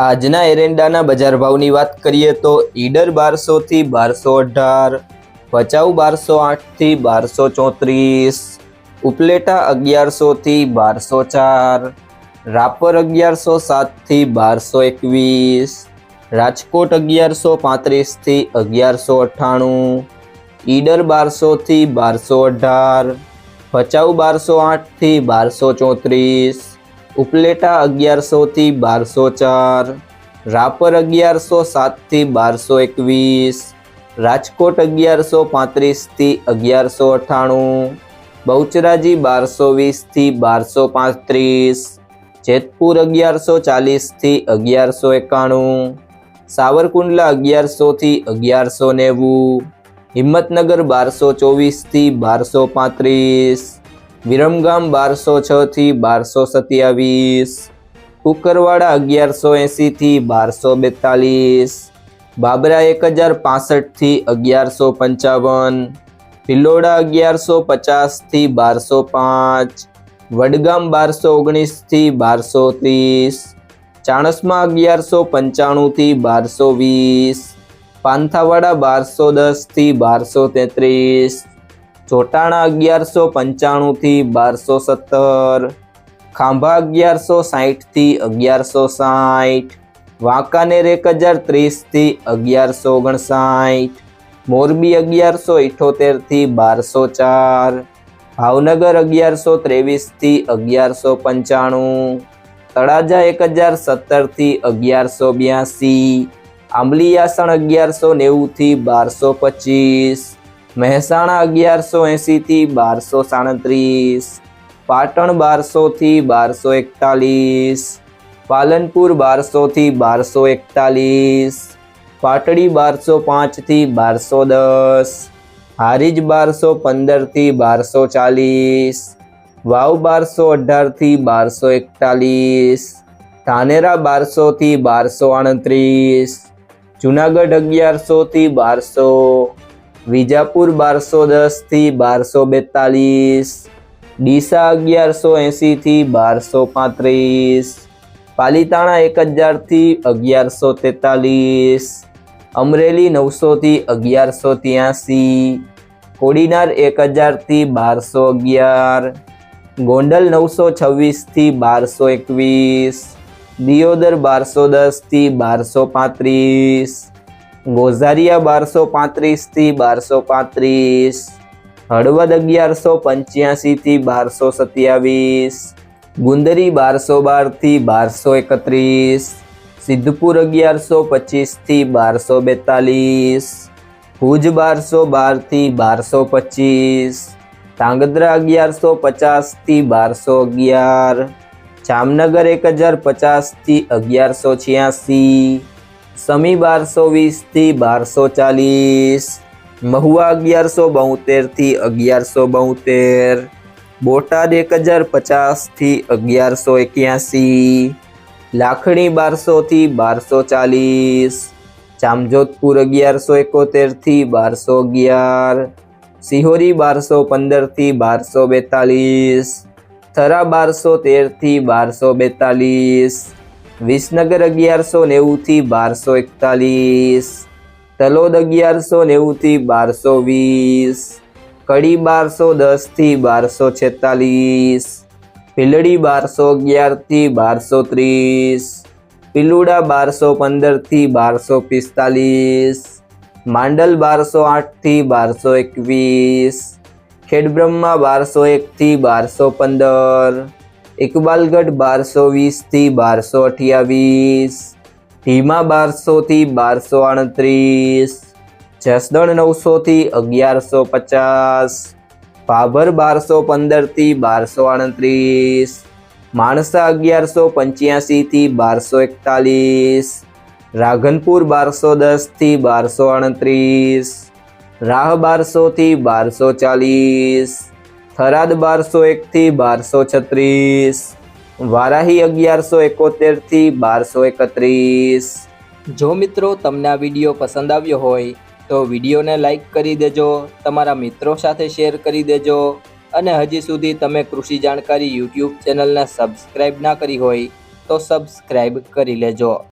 આજના એરંડાના બજાર ભાવની વાત કરીએ તો ઈડર બારસોથી બારસો અઢાર, ભચાઉ બારસો આઠથી બારસો ચોત્રીસ, ઉપલેટા અગિયારસોથી બારસો ચાર, રાપર અગિયારસો સાતથી બારસો એકવીસ, રાજકોટ અગિયારસો પાંત્રીસથી અગિયારસો અઠ્ઠાણું, ઈડર બારસોથી બારસો અઢાર, ભચાઉ બારસો આઠથી બારસો ચોત્રીસ ઉપલેટા અગિયારસોથી બારસો ચાર, રાપર અગિયારસો સાતથી બારસો એકવીસ, રાજકોટ અગિયારસો પાંત્રીસથી અગિયારસો અઠ્ઠાણું બહુચરાજી બારસો વીસથી બારસો પાંત્રીસ, જેતપુર અગિયારસો ચાલીસથી અગિયારસો એકાણું, સાવરકુંડલા અગિયારસોથી અગિયારસો નેવું, હિંમતનગર બારસો ચોવીસથી બારસો પાંત્રીસ વિરમગામ બારસો છ થી બારસો સત્યાવીસ. કુકરવાડા અગિયારસો એંસી થી બારસો બેતાલીસ. બાબરા એક હજાર પાસઠથી અગિયારસો પંચાવન. ભિલોડા અગિયારસો પચાસથી બારસો પાંચ. વડગામ બારસો ઓગણીસથી બારસો ત્રીસ. ચાણસમાં અગિયારસો પંચાણું થી બારસો વીસ. પાંથાવાડા બારસો દસથી બારસો તેત્રીસ. ચોટાણા અગિયારસો પંચાણુંથી બારસો સત્તર, ખાંભા અગિયારસો સાહીઠથી અગિયારસો સાઠ વાંકાનેર એક હજાર ત્રીસથી અગિયારસો ઓગણસાઠ મોરબી અગિયારસો ઇઠોતેરથી બારસો ચાર, ભાવનગર અગિયારસો ત્રેવીસથી અગિયારસો પંચાણું, તળાજા એક હજાર સત્તરથી અગિયારસો બ્યાસી આંબલીયાસણ અગિયારસો નેવુંથી બારસો પચીસ મહેસાણા અગિયારસો એંશીથી બારસો સાડત્રીસ, પાટણ બારસોથી બારસો એકતાલીસ, પાલનપુર બારસોથી બારસો એકતાલીસ, પાટડી બારસો પાંચથી બારસો દસ, હારીજ બારસો પંદરથી બારસો ચાલીસ, વાવ બારસો અઢારથી બારસો એકતાલીસ, ધાનેરા બારસોથી બારસો આડત્રીસ, જુનાગઢ અગિયારસોથી બારસો વિજાપુર બારસો દસથી બારસો બેતાલીસ, ડીસા અગિયારસો એંસી થી બારસો પાંત્રીસ, પાલીતાણા એક હજારથી અગિયારસો તેતાલીસ, અમરેલી નવસો થી અગિયારસો ત્યાંસી, કોડીનાર એક હજારથી બારસો અગિયાર, ગોંડલ નવસો છવ્વીસથી બારસો એકવીસ, દિયોદર બારસો દસથી બારસો પાંત્રીસ ગોઝારિયા બારસો પાંત્રીસથી બારસો પાંત્રીસ, હળવદ અગિયારસો પંચ્યાસીથી બારસો સત્યાવીસ, ગુંદરી બારસો બારથી બારસો એકત્રીસ, સિદ્ધપુર અગિયારસો પચીસથી બારસો બેતાલીસ, ભુજ બારસો બારથી બારસો પચીસ, ધાંગધ્રા અગિયારસો પચાસથી બારસો અગિયાર, જામનગર એક હજાર પચાસથી અગિયારસો છ્યાસી સમી બારસો વીસથી બારસો ચાલીસ મહુવા અગિયારસો બોતેરથી અગિયારસો બોતેર બોટાદ એક હજાર પચાસથી અગિયારસો એક્યાસી લાખણી બારસો થી બારસો ચાલીસ જામજોધપુર અગિયારસો એકોતેરથી બારસો અગિયાર સિહોરી બારસો પંદરથી બારસો બેતાલીસ થરા બારસો તેરથી બારસો બેતાલીસ વિસનગર અગિયારસો નેવુંથી બારસો એકતાલીસ, તલોદ અગિયારસો નેવુંથી બારસો વીસ, કડી બારસો દસથી બારસો છેતાલીસ, ભીલડી બારસો અગિયારથી બારસો ત્રીસ, પિલુડા બારસો પંદરથી બારસો પિસ્તાલીસ, માંડલ બારસો આઠથી બારસો એકવીસ, ખેડબ્રહ્મા બારસો એકથી બારસો પંદર ઇકબાલગઢ બારસો વીસથી બારસો અઠ્યાવીસ ધીમા બારસોથી બારસો આડત્રીસ, જસદણ નવસોથી અગિયારસો પચાસ, ભાભર બારસો પંદરથી બારસો આડત્રીસ, માણસા અગિયારસો પંચ્યાસીથી બારસો એકતાલીસ રાધનપુર બારસો દસથી બારસો આડત્રીસ, રાહ બારસોથી બારસો ચાલીસ થરાદ બારસો એકથી બારસો છત્રીસ. વારાહી અગિયારસો એકોતેરથી બારસો એકત્રીસ. જો મિત્રો તમને આ વીડિયો પસંદ આવ્યો હોય, તો વિડીયોને લાઈક કરી દેજો, તમારા મિત્રો સાથે શેર કરી દેજો, અને હજી સુધી તમે કૃષિ જાણકારી યુટ્યુબ ચેનલને સબસ્ક્રાઈબ ના કરી હોય, તો સબસ્ક્રાઈબ કરી લેજો.